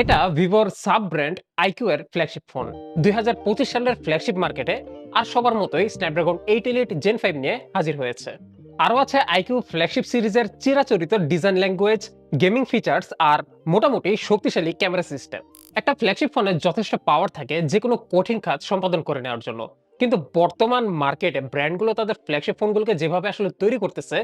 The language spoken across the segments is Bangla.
এটা ভিভোর সাব ব্র্যান্ড আইকিউ এর ফ্ল্যাগশিপ ফোন দুই সালের ফ্ল্যাগশিপ মার্কেটে আর সবার মতোই Snapdragon eight elite gen five নিয়ে হাজির হয়েছে। আরও আছে আইকিউ ফ্ল্যাগশিপ সিরিজের চিরাচরিত ডিজাইন ল্যাঙ্গুয়েজ গেমিং ফিচার্স আর মোটামুটি শক্তিশালী ক্যামেরা সিস্টেম একটা ফ্ল্যাগশিপ ফোনে যথেষ্ট পাওয়ার থাকে যে কোনো কঠিন কাজ সম্পাদন করে নেওয়ার জন্য। কিন্তু বর্তমান মার্কেটে ব্র্যান্ডগুলো তাদের ফ্ল্যাগশিপ ফোনগুলোকে যেভাবে আসলে তৈরি করতেছে,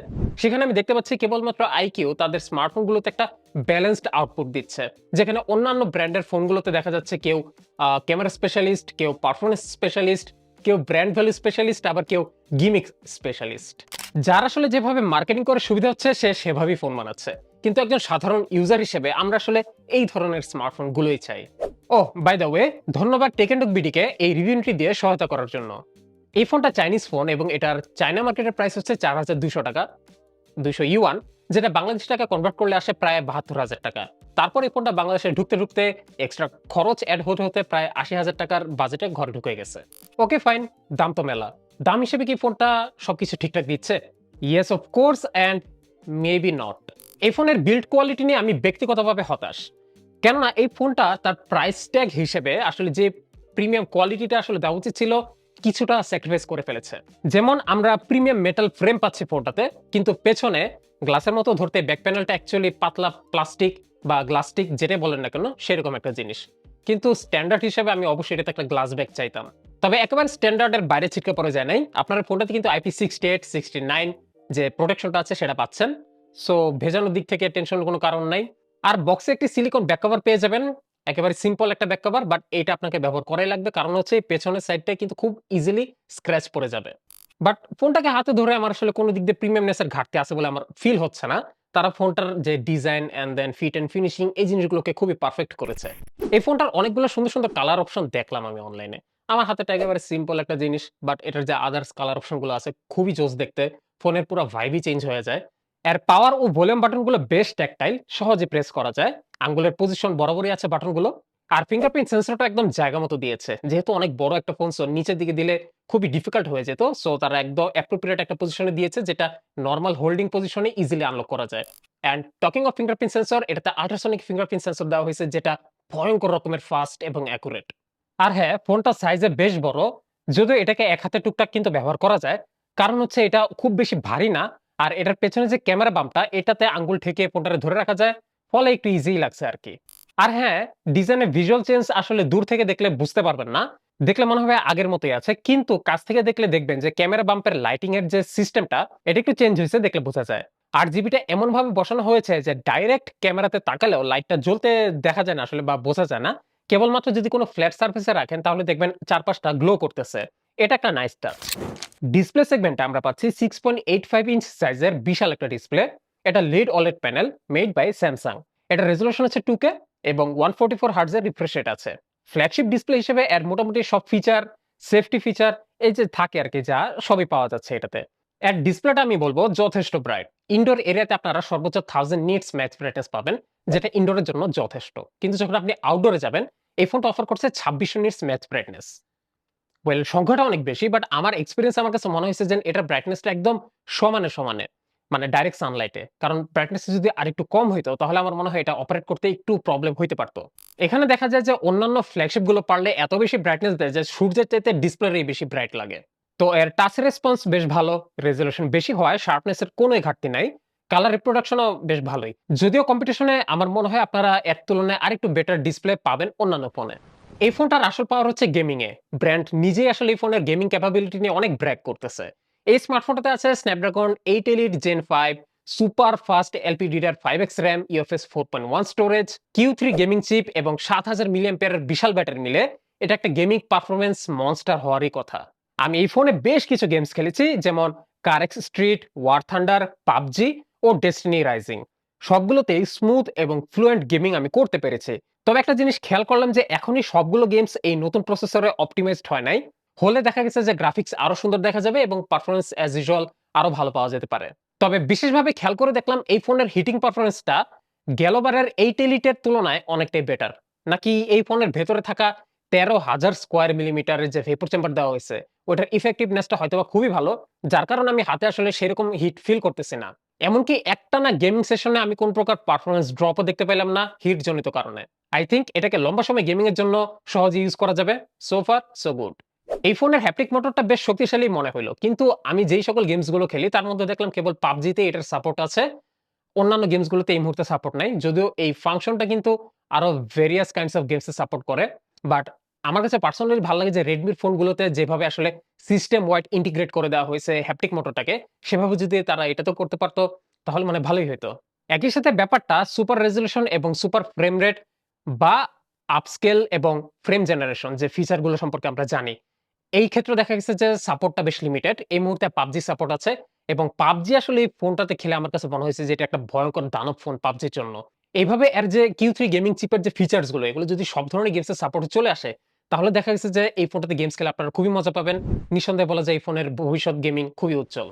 সেখানে আমি দেখতে পাচ্ছি কেবলমাত্র আইকিউ তাদের স্মার্টফোনগুলোতে একটা ব্যালেন্সড আউটপুট দিচ্ছে। যেখানে অন্যান্য ব্র্যান্ডের ফোনগুলোতে দেখা যাচ্ছে কেউ ক্যামেরা স্পেশালিস্ট কেউ পারফরমেন্স স্পেশালিস্ট কেউ ব্র্যান্ড ভ্যালু স্পেশালিস্ট আবার কেউ গিমিক স্পেশালিস্ট যার আসলে যেভাবে মার্কেটিং করে সুবিধা হচ্ছে, সে সেভাবেই ফোন বানাচ্ছে। কিন্তু একজন সাধারণ ইউজার হিসেবে আমরা আসলে এই ধরনের স্মার্টফোনগুলোই চাই। ও বাই দ্য ওয়ে ধন্যবাদ টেকেন্ডক বিডিকে এই রিভিউটি দিয়ে সহায়তা করার জন্য। এই ফোনটা চাইনিজ ফোন এবং এটার চায়না মার্কেটের প্রাইস হচ্ছে চার হাজার দুশো টাকা দুশো ইউয়ান যেটা বাংলাদেশ টাকা কনভার্ট করলে আসে প্রায় বাহাত্তর হাজার টাকা। তারপর এই ফোনটা বাংলাদেশে ঢুকতে ঢুকতে এক্সট্রা খরচ অ্যাড হতে হতে প্রায় আশি হাজার টাকার বাজেটে ঘরে ঢুকে গেছে। ওকে ফাইন দাম তো মেলা। দাম হিসেবে কি ফোনটা সবকিছু ঠিকঠাক দিচ্ছে? Yes of course and maybe not এই ফোনের বিল্ড কোয়ালিটি নিয়ে আমি ব্যক্তিগতভাবে হতাশ। কেননা এই ফোনটা তার প্রাইস ট্যাগ হিসেবে আসলে যে প্রিমিয়াম কোয়ালিটিটা আসলে দেওয়া উচিত ছিল, কিছুটা স্যাক্রিফাইস করে ফেলেছে। যেমন আমরা প্রিমিয়াম মেটাল ফ্রেম পাচ্ছি ফোনটাতে, কিন্তু পেছনে গ্লাসের মতো ধরতে ব্যাক প্যানেলটা অ্যাকচুয়ালি পাতলা প্লাস্টিক বা গ্লাস্টিক যেটাই বলেন না কেন, সেরকম একটা জিনিস। কিন্তু স্ট্যান্ডার্ড হিসেবে আমি অবশ্যই এটাতে একটা গ্লাস ব্যাগ চাইতাম। তবে একেবারে স্ট্যান্ডার্ডের বাইরে ছিটকে পড়ে যায় নাই। আপনার ফোনটাতে কিন্তু IP sixty eight sixty nine যে প্রোটেকশনটা আছে সেটা পাচ্ছেন। সো ভেজানোর দিক থেকে টেনশনের কোনো কারণ নাই। আর বক্সে একটি সিলিকন ব্যাক কভার পেয়ে যাবেন। একেবারে সিম্পল একটা ব্যাক কভার বাট এটা আপনাকে ব্যবহার করাই লাগবে। কারণ হচ্ছে পেছনের সাইডটাই কিন্তু খুব ইজিলি স্ক্র্যাচ পড়ে যাবে। বাট ফোনটাকে হাতে ধরে আমার আসলে কোনো দিক দিয়ে প্রিমিয়ামনেসের ঘাটতি আছে বলে আমার ফিল হচ্ছে না। তারা ফোনটার যে design and then fit and finishing এই জিনিসগুলোকে খুবই পারফেক্ট করেছে। এই ফোনটার অনেকগুলো সুন্দর সুন্দর কালার অপশন দেখলাম আমি অনলাইনে আমার হাতেটা একেবারে সিম্পল একটা জিনিস বাট এটার যে আদার্স কালার অপশনগুলো আছে, খুবই জোস দেখতে। ফোনের পুরো ভাইবই চেঞ্জ হয়ে যায়। এর পাওয়ার ও ভলিউম বাটনগুলো বেশ ট্যাকটাইল সহজে প্রেস করা যায়। আঙ্গুলের পজিশন বরাবরই আছে বাটনগুলো আর ফিঙ্গারপ্রিন্ট সেন্সরটা একদম জায়গা মতো দিয়েছে। যেহেতু অনেক বড় একটা ফোন সো নিচের দিকে দিলে খুবই ডিফিকাল্ট হয়ে যেত। সো তারা একদম অ্যাপ্রোপ্রিয়েট একটা পজিশনে দিয়েছে, যেটা নর্মাল হোল্ডিং পজিশনে ইজিলি আনলক করা যায়। And talking of fingerprint sensor এটাতে আল্ট্রাসনিক ফিঙ্গারপ্রিন্ট সেন্সর দেওয়া হয়েছে, যেটা ভয়ঙ্কর রকমের ফাস্ট এবং অ্যাকুরেট আর হ্যাঁ ফোনটা সাইজে বেশ বড়। যদিও এটাকে এক হাতে টুকটাক কিন্তু ব্যবহার করা যায়। কারণ হচ্ছে এটা খুব বেশি ভারী না। আর এটার পেছনে যে ক্যামেরা বামটা, এটাতে আঙ্গুল ঠেকে ফোনটারে ধরে রাখা যায়, ফলে একটু ইজি লাগছে আর কি। আর হ্যাঁ ডিজাইনের ভিজুয়াল চেঞ্জ আসলে দূর থেকে দেখলে বুঝতে পারবেন না, দেখলে মনে হবে আগের মতোই আছে, কিন্তু কাছ থেকে দেখলে দেখবেন যে ক্যামেরা বাম্পের লাইটিং এর যে সিস্টেমটা এটা একটু চেঞ্জ হয়েছে দেখলে বোঝা যায়। আর জিবিটা এমন ভাবে বসানো হয়েছে যে ডাইরেক্ট ক্যামেরাতে তাকালেও লাইটটা জ্বলতে দেখা যায় না আসলে বা বোঝা যায় না। কেবলমাত্র যদি কোনো ফ্ল্যাট সার্ফেসে রাখেন, তাহলে দেখবেন চারপাশটা গ্লো করতেছে। এটা একটা নাইস টাচ ডিসপ্লে সেগমেন্টে আমরা পাচ্ছি six point eight five inch সাইজের বিশাল একটা ডিসপ্লে এটা LED OLED panel made by Samsung এটা রেজলিউশন হচ্ছে টু কে এবং one forty four refresh rate আছে। ফ্ল্যাগশিপ ডিসপ্লে হিসেবে এর মোটামুটি সব ফিচার সেফটি ফিচার এই যে থাকে আর কি, যা সবই পাওয়া যাচ্ছে এটাতে। এর ডিসপ্লেটা আমি বলব যথেষ্ট ব্রাইট ইনডোর এরিয়াতে আপনারা সর্বোচ্চ থাউজেন্ড নিটস ম্যাক্স ব্রাইটনেস পাবেন, যেটা ইনডোরের জন্য যথেষ্ট। কিন্তু যখন আপনি আউটডোরে যাবেন, এই ফোনটা অফার করছে ছাব্বিশশো নিটস ম্যাক্স ব্রাইটনেস ওয়েল সংখ্যাটা অনেক বেশি বাট আমার এক্সপিরিয়েন্স আমার কাছে মনে হয়েছে যে এটার ব্রাইটনেসটা একদম সমানে সমানে মানে ডাইরেক্ট সানলাইটে কারণ ব্রাইটনেস যদি আরেকটু কম হইতো, তাহলে আমার মনে হয় এটা অপারেট করতে একটু প্রবলেম হইতে পারতো। এখানে দেখা যায় যে অন্যান্য ফ্ল্যাগশিপগুলো পারলে এত বেশি ব্রাইটনেস দেয় যে সূর্যের চাইতে ডিসপ্লের বেশি ব্রাইট লাগে। তো এর টাচ রেসপন্স বেশ ভালো রেজলিউশন বেশি হয় শার্পনেসের কোনো ঘাটতি নাই কালার রিপ্রোডাকশনও বেশ ভালোই। যদিও কম্পিটিশনে আমার মনে হয় আপনারা এর তুলনায় আরেকটু বেটার ডিসপ্লে পাবেন অন্যান্য ফোনে এই ফোনটার আসল পাওয়ার হচ্ছে গেমিং এ। ব্র্যান্ড নিজেই আসলে এই ফোনের গেমিং ক্যাপাবিলিটি নিয়ে অনেক ব্র্যাক করতেছে। এই স্মার্টফোনটাতে আছে Snapdragon eight elite gen five super fast LPDDR five X RAM UFS four point one storage Q three gaming chip এবং সাত হাজার মিলিয়ন পেয়ারের বিশাল ব্যাটারি মিলে এটা একটা গেমিং পারফরমেন্স মনস্টার হওয়ারই কথা। আমি এই ফোনে বেশ কিছু গেমস খেলেছি, যেমন CarX street war thunder PUBG ও ডেস্টিনি রাইজিং সবগুলোতেই স্মুথ এবং ফ্লুয়েন্ট গেমিং আমি করতে পেরেছি। তবে একটা জিনিস খেয়াল করলাম যে এখনই সবগুলো গেমস এই নতুন প্রসেসরে অপটিমাইজড হয় নাই। হলে দেখা গেছে যে গ্রাফিক্স আরও সুন্দর দেখা যাবে এবং পারফরমেন্স অ্যাজ ইউজুয়াল আরও ভালো পাওয়া যেতে পারে। তবে বিশেষভাবে খেয়াল করে দেখলাম এই ফোনের হিটিং পারফরমেন্সটা গেলোবারের এইট এলিটের তুলনায় অনেকটাই বেটার নাকি এই ফোনের ভেতরে থাকা তেরো হাজার স্কোয়ার মিলিমিটারের যে ভেপর চেম্বার দেওয়া হয়েছে, ওটার ইফেক্টিভনেসটা হয়তো খুবই ভালো, যার কারণে আমি হাতে আসলে সেরকম হিট ফিল করতেছি না। এমনকি একটা না গেমিং সেশনে আমি কোন প্রকার পারফরমেন্স ড্রপও দেখতে পেলাম না হিট জনিত কারণে। আই থিঙ্ক এটাকে লম্বা সময় গেমিং এর জন্য সহজে ইউজ করা যাবে। সো ফার সো গুড এই ফোনের হ্যাপটিক মোটরটা বেশ শক্তিশালী মনে হলো কিন্তু আমি যেই সকল গেমসগুলো খেলি, তার মধ্যে দেখলাম কেবল পাবজিতে এটার সাপোর্ট আছে। অন্যান্য গেমসগুলোতে এই মুহূর্তে সাপোর্ট নাই। যদিও এই ফাংশনটা কিন্তু আরও ভেরিয়াস কাইন্ডস অফ গেমসে সাপোর্ট করে। বাট আমার কাছে পার্সোনালি ভালো লাগে যে রেডমির ফোনগুলোতে যেভাবে আসলে সিস্টেম ওয়াইড ইন্টিগ্রেট করে দেওয়া হয়েছে হ্যাপটিক মোটরটাকে সেভাবে যদি তারা এটা তো করতে পারতো, তাহলে মানে ভালোই হতো একই সাথে ব্যাপারটা সুপার রেজলিউশন এবং সুপার ফ্রেম রেট বা আপস্কেল এবং ফ্রেম জেনারেশন যে ফিচারগুলো সম্পর্কে আমরা জানি, এই ক্ষেত্রে দেখা গেছে যে সাপোর্টটা বেশ লিমিটেড এই মুহূর্তে পাবজি সাপোর্ট আছে এবং পাবজি আসলে এই ফোনটাতে খেলে আমার কাছে মনে হয়েছে যে এটা একটা ভয়ঙ্কর দানব ফোন পাবজির জন্য। এইভাবে এর যে কিউ থ্রি গেমিং চিপের যে ফিচার্সগুলো এগুলো যদি সব ধরনের গেমসের সাপোর্ট চলে আসে তাহলে দেখা গেছে যে এই ফোনটাতে গেমস খেলে আপনারা খুবই মজা পাবেন। নিঃসন্দেহে বলা যায় এই ফোনের ভবিষ্যৎ গেমিং খুবই উজ্জ্বল।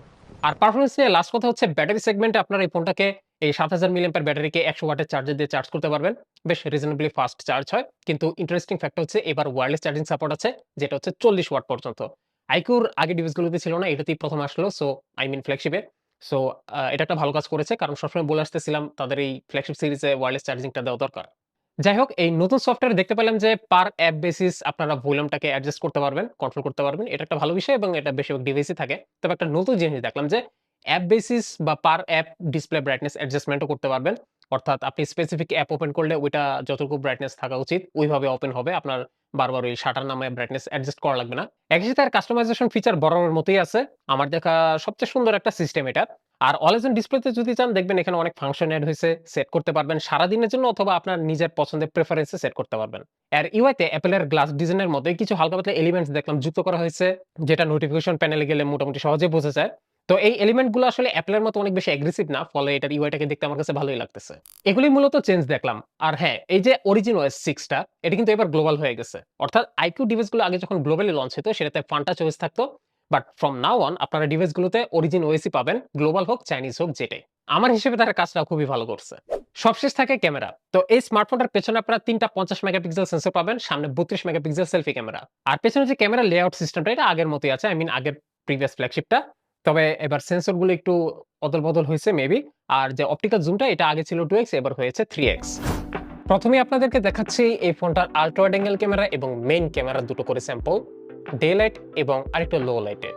আর পারফরমেন্স নিয়ে লাস্ট কথা হচ্ছে ব্যাটারি সেগমেন্টে আপনারা এই ফোনটাকে এই সাত হাজার মিলিয়াম্পার ব্যাটারিকে একশো ওয়াটের চার্জার দিয়ে চার্জ করতে পারবেন। বেশ রিজনেবলি ফাস্ট চার্জ হয়। কিন্তু ইন্টারেস্টিং ফ্যাক্টর হচ্ছে এবার ওয়্যারলেস চার্জিং সাপোর্ট আছে, যেটা হচ্ছে চল্লিশ ওয়াট পর্যন্ত। আইকুর আগে ডিভাইসগুলোতে ছিল না, এটাতেই প্রথম আসলো সো আই মিন ফ্ল্যাগশিপে সো এটা একটা ভালো কাজ করেছে, কারণ সবসময় বলে আসতেছিলাম, তাদের এই ফ্ল্যাগশিপ সিরিজে ওয়্যারলেস চার্জিংটা দেওয়া দরকার। যাই হোক, এই নতুন সফটওয়্যার দেখতে পেলাম যে পার অ্যাপ বেসিস আপনারা ভলিউমটাকে অ্যাডজাস্ট করতে পারবেন কন্ট্রোল করতে পারবেন। এটা একটা ভালো বিষয় এবং এটা বেশিরভাগ ডিভাইসই থাকে। তবে একটা নতুন জিনিস দেখলাম যে অ্যাপ বেসিস বা পার অ্যাপ ডিসপ্লে ব্রাইটনেস অ্যাডজাস্টমেন্টও করতে পারবেন। অর্থাৎ আপনি স্পেসিফিক অ্যাপ ওপেন করলে ওইটা যতটুকু ব্রাইটনেস থাকা উচিত, ওইভাবে ওপেন হবে। আপনার বারবার ওই শাটার নামে ব্রাইটনেস অ্যাডজাস্ট করা লাগবে না। একই সাথে আর কাস্টমাইজেশন ফিচার বরাবর মতোই আছে। আমার দেখা সবচেয়ে সুন্দর একটা সিস্টেম এটা। আর অলেজন ডিসপ্লেতে যদি চান, দেখবেন এখানে অনেক ফাংশন অ্যাড হয়েছে সেট করতে পারবেন সারাদিনের জন্য অথবা আপনার নিজের পছন্দের প্রেফারেন্সে সেট করতে পারবেন। আর ইউআইতে অ্যাপেলের গ্লাস ডিজাইনের মধ্যে কিছু হালকা পাতলা এলিমেন্টস দেখলাম যুক্ত করা হয়েছে, যেটা নোটিফিকেশন প্যানেলে গেলে মোটামুটি সহজে বোঝা যায়। তো এই এলিমেন্টগুলো আসলে অ্যাপেলের মতো অনেক বেশি অ্যাগ্রেসিভ না, ফলে এটার ইউআইটাকে দেখতে আমার কাছে ভালোই লাগতেছে। এগুলি মূলত চেঞ্জ দেখলাম। আর হ্যাঁ এই যে অরিজিন ওএস সিক্সটা এটা কিন্তু এবার গ্লোবাল হয়ে গেছে। অর্থাৎ আইকিউ ডিভাইসগুলো আগে যখন গ্লোবালি লঞ্চ হতো, সেটাতে ফান্টা চয়েস থাকতো। বাট ফ্রম নাও অন আপনারা ডিভাইসগুলোতে অরিজিন ওএসই পাবেন গ্লোবাল হোক চাইনিজ হোক, যেটাই। আমার হিসেবে তারা কাজটা খুবই ভালো করছে। সবশেষ থাকে ক্যামেরা। তো এই স্মার্টফোনটার পেছনে আপনারা তিনটা পঞ্চাশ মেগাপিক্সেল সেন্সর পাবেন, সামনে বত্রিশ মেগাপিক্সেল সেলফি ক্যামেরা আর পেছনে যে ক্যামেরা লেআউট সিস্টেমটা এটা আগের মতোই আছে আই মিন আগের প্রিভিয়াস ফ্ল্যাগশিপটা তবে এবার সেন্সরগুলো একটু অদল বদল হয়েছে মেবি আর যে অপটিক্যাল জুমটা এটা আগে ছিল টু এক্স এবার হয়েছে থ্রি এক্স প্রথমে আপনাদেরকে দেখাচ্ছি এই ফোনটার আল্ট্রা অ্যাঙ্গেল ক্যামেরা এবং মেইন ক্যামেরা দুটো করে স্যাম্পল ডে লাইট এবং আরেকটু লো লাইটে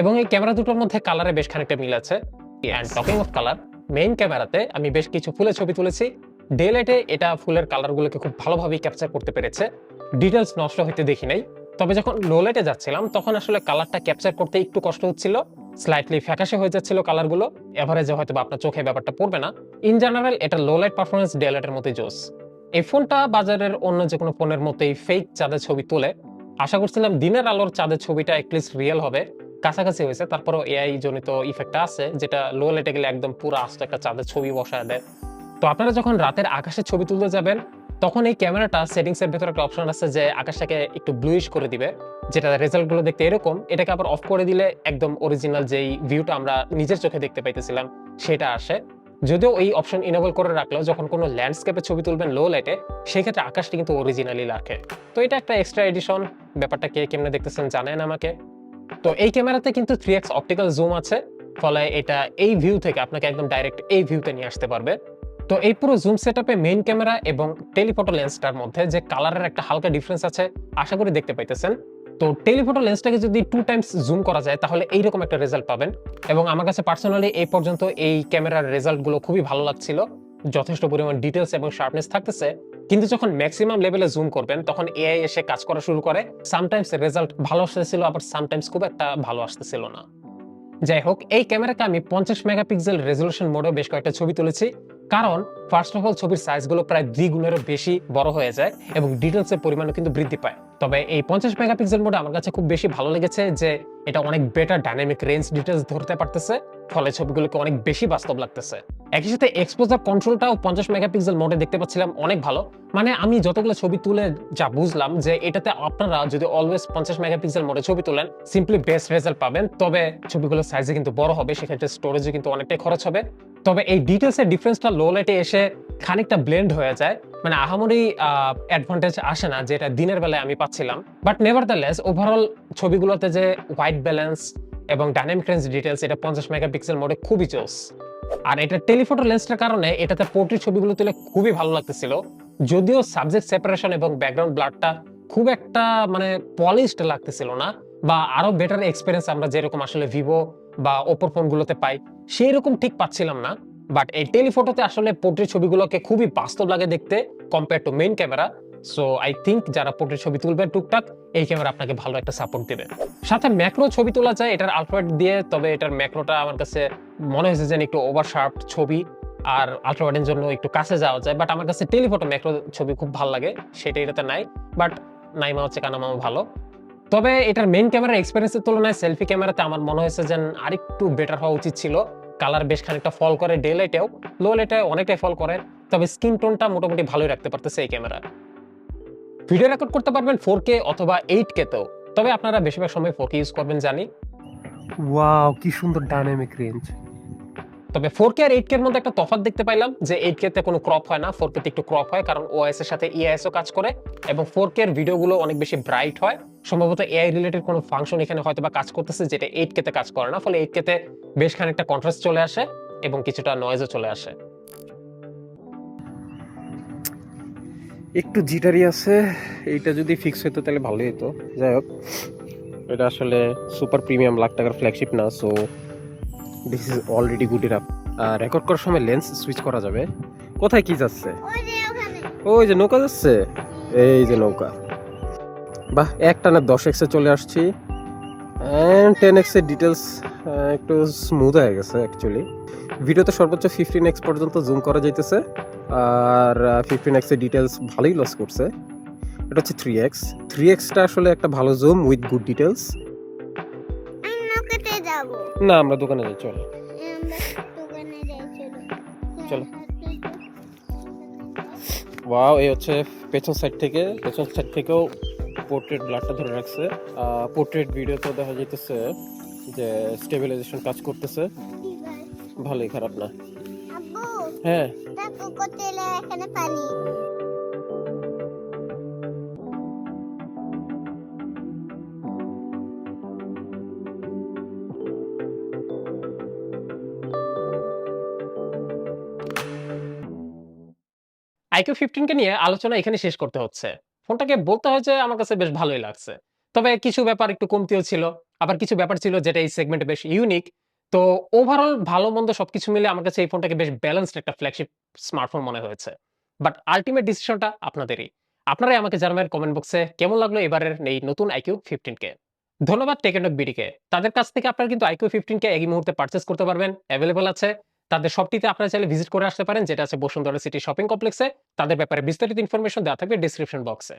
এবং এই ক্যামেরা দুটোর মধ্যে কালারে বেশ খানিকটা মিল আছে। And talking of colour main ক্যামেরাতে আমি বেশ কিছু ফুলের ছবি তুলেছি। ডে লাইটে এটা ফুলের কালারগুলোকে খুব ভালোভাবেই ক্যাপচার করতে পেরেছে। ডিটেলস নষ্ট হইতে দেখি নাই। তবে যখন লো লাইটে যাচ্ছিলাম, তখন আসলে কালারটা ক্যাপচার করতে একটু কষ্ট হচ্ছিল। স্লাইটলি ফ্যাকাশে হয়ে যাচ্ছিল কালারগুলো এভারেজে হয়তো আপনার চোখে ব্যাপারটা পড়বে না। ইন জেনারেল এটা লো লাইট পারফরমেন্স ডে লাইটের মতোই জোস। এই ফোনটা বাজারের অন্য যে কোনো ফোনের মতোই ফেক চাঁদের ছবি তোলে। আশা করছিলাম দিনের আলোর চাঁদের ছবিটা অ্যাটলিস্ট রিয়েল হবে। কাছাকাছি হয়েছে, তারপরও এআই জনিত ইফেক্টটা আছে, যেটা লো লাইটে গেলে একদম পুরো আস্ত একটা চাঁদের ছবি বসায় দেয়। তো আপনারা যখন রাতের আকাশের ছবি তুলতে যাবেন, তখন এই ক্যামেরাটা সেটিংস এর ভেতরে একটা অপশন আছে যে আকাশটাকে একটু ব্লুইশ করে দিবে, যেটা রেজাল্টগুলো দেখতে এরকম। এটাকে আবার অফ করে দিলে একদম অরিজিনাল যেই ভিউটা আমরা নিজের চোখে দেখতে পাইতেছিলাম, সেটা আসে। যদিও এই অপশন ইনেবল করে রাখলেও যখন কোনো ল্যান্ডস্কেপে ছবি তুলবেন লো লাইটে সেক্ষেত্রে আকাশটি কিন্তু অরিজিনালি রাখে তো এটা একটা এক্সট্রা এডিশন ব্যাপারটা কে কেমনে দেখতেছেন জানেন আমাকে। তো এই ক্যামেরাতে কিন্তু থ্রি এক্স অপটিক্যাল জুম আছে, ফলে এটা এই ভিউ থেকে আপনাকে একদম ডাইরেক্ট এই ভিউতে নিয়ে আসতে পারবে। তো এই পুরো জুম সেটআপে মেইন ক্যামেরা এবং টেলিফটো লেন্সটার মধ্যে যে কালারের একটা হালকা ডিফারেন্স আছে, আশা করি দেখতে পাইতেছেন। তো টেলিফটো লেন্সটাকে যদি টু টাইমস জুম করা যায়, তাহলে এইরকম একটা রেজাল্ট পাবেন। এবং আমার কাছে পার্সোনালি এই পর্যন্ত এই ক্যামেরার রেজাল্টগুলো খুবই ভালো লাগছিল। যথেষ্ট পরিমাণ ডিটেলস এবং শার্পনেস থাকতেছে। কিন্তু যখন ম্যাক্সিমাম লেভেলে জুম করবেন, তখন এআই এসে কাজ করা শুরু করে। সামটাইমস রেজাল্ট ভালো আসতেছিল, আবার সামটাইমস খুব একটা ভালো আসতেছিল না। যাই হোক, এই ক্যামেরাকে আমি পঞ্চাশ মেগাপিক্সেল রেজলিউশন মোডে বেশ কয়েকটা ছবি তুলেছি। কারণ ফার্স্ট অফ অল ছবির সাইজগুলো প্রায় দ্বিগুণেরও বেশি বড় হয়ে যায় এবং ডিটেলসের পরিমাণও কিন্তু বৃদ্ধি পায়। তবে এই পঞ্চাশ মেগাপিক্সেল মোডে আমার কাছে খুব বেশি ভালো লেগেছে যে, এটা অনেক বেটার ডাইনামিক রেঞ্জ ডিটেলস ধরতে পারতেছে। ফলে ছবিগুলোকে অনেক বেশি বাস্তব লাগতেছে। একই সাথে এক্সপোজার কন্ট্রোলটাও পঞ্চাশ মেগাপিক্সেল মোডে দেখতে পাচ্ছিলাম, অনেক ভালো। মানে আমি যতগুলো ছবি তুলে যা বুঝলাম যে এটাতে আপনারা যদি অলওয়েজ পঞ্চাশ মেগাপিক্সেল মোডে ছবি তোলেন সিম্পলি বেস্ট রেজাল্ট পাবেন। তবে ছবিগুলোর সাইজে কিন্তু বড় হবে, সেক্ষেত্রে স্টোরেজে কিন্তু অনেকটাই খরচ হবে। তবে এই ডিটেলসের ডিফারেন্সটা লো লাইটে এসে খানিকটা ব্লেন্ড হয়ে যায়। মানে আহামরি অ্যাডভান্টেজ আসে না, যেটা দিনের বেলায় আমি পাচ্ছিলাম। But nevertheless overall ছবিগুলোতে যে হোয়াইট ব্যালেন্স এবং ডাইনামিক রেঞ্জ ডিটেলস এটা পঞ্চাশ মেগাপিক্সেল মোডে খুবই চোস আর এটা টেলিফোটো লেন্সটার কারণে এটাতে পোর্ট্রেট ছবিগুলো তুলে খুবই ভালো লাগতেছিল। যদিও সাবজেক্ট সেপারেশন এবং ব্যাকগ্রাউন্ড ব্লাডটা খুব একটা মানে পলিশড লাগতেছিল না, বা আরও বেটার এক্সপিরিয়েন্স আমরা যেরকম আসলে ভিভো বা ওপোর ফোনগুলোতে পাই সেই রকম ঠিক পাচ্ছিলাম না। বাট এই টেলিফোটোতে আসলে পোর্ট্রেট ছবিগুলোকে খুবই বাস্তব লাগে দেখতে compare to main camera so I think যারা পোর্ট্রেট ছবি তুলবেন টুকটাক, এই ক্যামেরা আপনাকে ভালো একটা সাপোর্ট দেবে। সাথে ম্যাক্রো ছবি তোলা যায়, এটার আলট্রাওয়াইড দিয়ে, তবে এটার ম্যাক্রোটা আমার কাছে মনে হয়েছে যেন একটু ওভার শার্প ছবি, আর আলট্রাওয়াইডের জন্য একটু কাছে যাওয়া যায় বাট আমার কাছে টেলিফোটো ম্যাক্রো ছবি খুব ভালো লাগে সেটা এটাতে নাই বাট নাইমা হচ্ছে কানামাও ভালো। তবে এটার মেইন ক্যামেরার এক্সপিরিয়েন্সের তুলনায় সেলফি ক্যামেরাতে আমার মনে হয়েছে যেন আরেকটু বেটার হওয়া উচিত ছিল। কালার বেশ খানিকটা ফল করে ডে লাইটেও লো লাইটে অনেকটাই ফল করে, তবে স্কিন টোনটা মোটামুটি ভালোই রাখতে পারতেছে এই ক্যামেরা ভিডিও রেকর্ড করতে পারবেন ফোর কে অথবা এইট কেতেও তবে আপনারা বেশিরভাগ সময় ফোর কে ইউজ করবেন জানি। ওয়াও কি সুন্দর ডাইনামিক রেঞ্জ তবে ফোর কে আর এইট কে এর মধ্যে একটা তফাৎ দেখতে পাইলাম যে এইট কে তে কোনো ক্রপ হয় না ফোর কে তে একটু ক্রপ হয় কারণ ওএস এর সাথে ইআইএস ও কাজ করে এবং ফোর কে এর ভিডিওগুলো অনেক বেশি ব্রাইট হয়। সম্ভবত এআই রিলেটেড কোনো ফাংশন এখানে হয়তো বা কাজ করতেছে যেটা এইট কে তে কাজ করে না ফলে এইট কে তে বেশ খানিকটা কন্ট্রাস্ট চলে আসে এবং কিছুটা নয়েজও চলে আসে। একটু জিটারি আছে, এইটা যদি ফিক্স হতো তাহলে ভালোই হতো যাই হোক, এটা আসলে সুপার প্রিমিয়াম লাখ টাকার ফ্ল্যাগশিপ না so this is already good enough R record করার সময় লেন্স সুইচ করা যাবে। কোথায় কি যাচ্ছে? ওই যে নৌকা যাচ্ছে? এই যে নৌকা। বাহ, এক টানা দশ এক্সে চলে আসছি। অ্যান্ড টেন এক্সের ডিটেলস একটু স্মুথ হয়ে গেছে অ্যাকচুয়ালি ভিডিওতে সর্বোচ্চ ফিফটিন এক্স পর্যন্ত জুম করা যাইতেছে। আর ফিফটিন এক্সের ডিটেলস ভালোই লস করছে। এটা হচ্ছে থ্রি এক্স থ্রি এক্সটা আসলে একটা ভালো জুম উইথ গুড ডিটেলস না আমরা দোকানে যাই চল। চলো। ওয়াও এই হচ্ছে পেছন সাইড থেকে পেছন সাইড থেকেও পোর্ট্রেট ব্লাডটা ধরে রাখছে। পোর্ট্রেট ভিডিওতে দেখা যাইতেছে যে স্টেবিলাইজেশন কাজ করতেছে। ভালোই খারাপ না। হ্যাঁ। এখানে পানি। আইকিউ ফিফটিনকে নিয়ে আলোচনা এখানে শেষ করতে হচ্ছে। ফোনটাকে বলতে হয় যে আমার কাছে বেশ ভালোই লাগছে। তবে কিছু ব্যাপার একটু কমতিও ছিল। আবার কিছু ব্যাপার ছিল যেটা এই সেগমেন্টে বেশ ইউনিক তো ওভারঅল ভালো মন্দ সবকিছু মিলে আমার কাছে এই ফোনটাকে বেশ ব্যালেন্সড একটা ফ্ল্যাগশিপ স্মার্টফোন মনে হয়েছে। বাট আলটিমেট ডিসিশনটা আপনাদেরই। আপনারাই আমাকে জানাবেন কমেন্ট বক্সে কেমন লাগল এবারের এই নতুন আইকিউ ফিফটিন কে। ধন্যবাদ টেকেনক বিডিকে তাদের কাছ থেকে আপনারা কিন্তু আইকিউ ফিফটিন কে এই মুহূর্তে পার্চেস করতে পারবেন অ্যাভেলেবল আছে। তাদের সবটিতে আপনারা চাইলে ভিজিট করে আসতে পারেন, যেটা আছে বসুন্ধরা সিটি শপিং কমপ্লেক্সে তাদের ব্যাপারে বিস্তারিত ইনফরমেশন দেওয়া থাকবে ডিসক্রিপশন বক্সে